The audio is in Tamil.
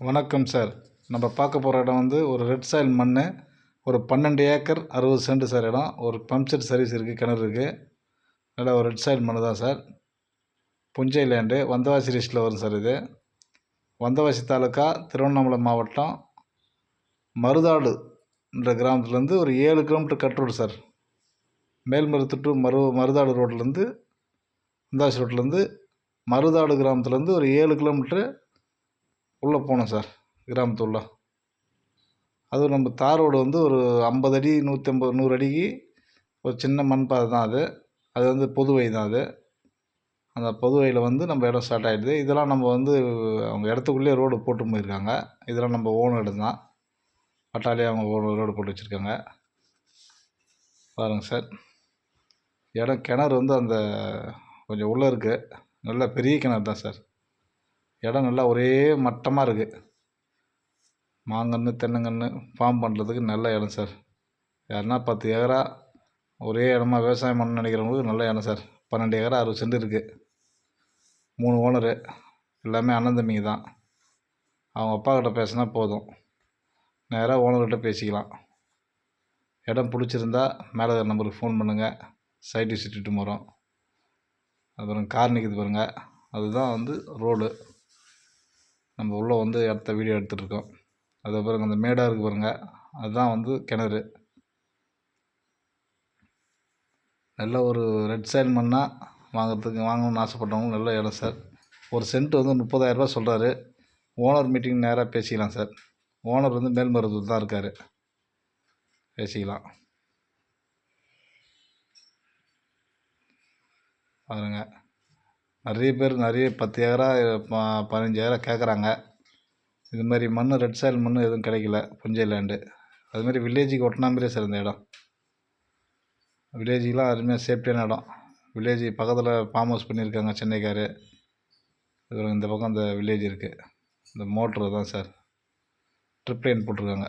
வணக்கம் சார். நம்ம பார்க்க போகிற இடம் வந்து ஒரு ரெட் சாயில் மண் ஒரு பன்னெண்டு ஏக்கர் அறுபது சென்ட் சார் இடம். ஒரு பம்ப் செட் சர்வீஸ் இருக்குது கிணறு இருக்குது நல்லா ஒரு ரெட் சாயில் மண் தான் சார். புஞ்சை லேண்டு வந்தவாசி லிஸ்ட்டில் வரும் சார் இது. வந்தவாசி தாலுக்கா திருவண்ணாமலை மாவட்டம் மருதாடுன்ற கிராமத்துலேருந்து ஒரு ஏழு கிலோமீட்டர் கட் ரோடு சார். மேல்மருத்து டு மரு மருதாடு ரோட்லேருந்து வந்தவாசி ரோட்லேருந்து மருதாடு கிராமத்துலேருந்து ஒரு ஏழு கிலோமீட்ரு உள்ளே போகணும் சார் கிராமத்துள்ள அதுவும் நம்ம தார் ரோடு வந்து ஒரு ஐம்பது அடி நூற்றம்பது நூறு அடிக்கு ஒரு சின்ன மண் பாதை தான் அது. அது வந்து பொது வழி தான் அது. அந்த பொது வழியில் வந்து நம்ம இடம் ஸ்டார்ட் ஆகிடுது இதெல்லாம் நம்ம வந்து அவங்க இடத்துக்குள்ளேயே ரோடு போட்டு போயிருக்காங்க. இதெல்லாம் நம்ம ஓன் இடம் தான். பட்டாலே அவங்க ஓன் ரோடு போட்டு வச்சுருக்காங்க. பாருங்கள் சார். இடம் கிணறு வந்து அந்த கொஞ்சம் உள்ளே இருக்குது நல்ல பெரிய கிணறு தான் சார். இடம் நல்லா ஒரே மட்டமாக இருக்குது மாங்கன்று தென்னங்கன்று ஃபார்ம் பண்ணுறதுக்கு நல்ல இடம் சார் யாருன்னா பத்து ஏக்கரா ஒரே இடமா விவசாயம் பண்ண நினைக்கிறவங்களுக்கு நல்ல இடம் சார் பன்னெண்டு ஏக்கரா அறுபது சென்ட் இருக்குது மூணு ஓனரு எல்லாமே அண்ணன் தம்பிங்க தான். அவங்க அப்பா கிட்ட பேசினா போதும். நேராக ஓனர்கிட்ட பேசிக்கலாம். இடம் பிடிச்சிருந்தா மேலே நம்பருக்கு ஃபோன் பண்ணுங்கள் சைட் விசிட்டு வரோம். அப்புறம் கார் நிற்கிது பாருங்கள் அதுதான் வந்து ரோடு நம்ம உள்ளே வந்து இடத்த வீடியோ எடுத்துகிட்ருக்கோம் அது பாருங்கள் அந்த மேடாக இருக்குது பாருங்கள் அதுதான் வந்து கிணறு. நல்ல ஒரு ரெட் சைன் மண்ணாக வாங்கிறதுக்கு வாங்கணும்னு ஆசைப்பட்டவங்க நல்ல இடம் சார் ஒரு சென்ட் வந்து முப்பதாயிரரூபா சொல்கிறாரு ஓனர் மீட்டிங் நேராக பேசிக்கலாம் சார் ஓனர் வந்து மேல்மருவத்தூர் தான் இருக்கார். பேசிக்கலாம். பாருங்கள் நிறைய பேர் நிறைய பத்து ஏக்கரா ப பதினஞ்சு ஏக்கரா கேட்குறாங்க இது மாதிரி மண் ரெட் சாயில் மண் எதுவும் கிடைக்கல புஞ்சை லேண்டு அதுமாரி வில்லேஜுக்கு ஒட்டினா மாதிரியே சார் இந்த இடம். வில்லேஜுக்கெலாம் அருமையாக சேஃப்டியான இடம். வில்லேஜ் பக்கத்தில் ஃபார்ம் ஹவுஸ் பண்ணியிருக்காங்க சென்னைக்கார். இந்த பக்கம் இந்த வில்லேஜ் இருக்குது இந்த மோட்ரு தான் சார். ட்ரிப் லைன் போட்டிருக்காங்க.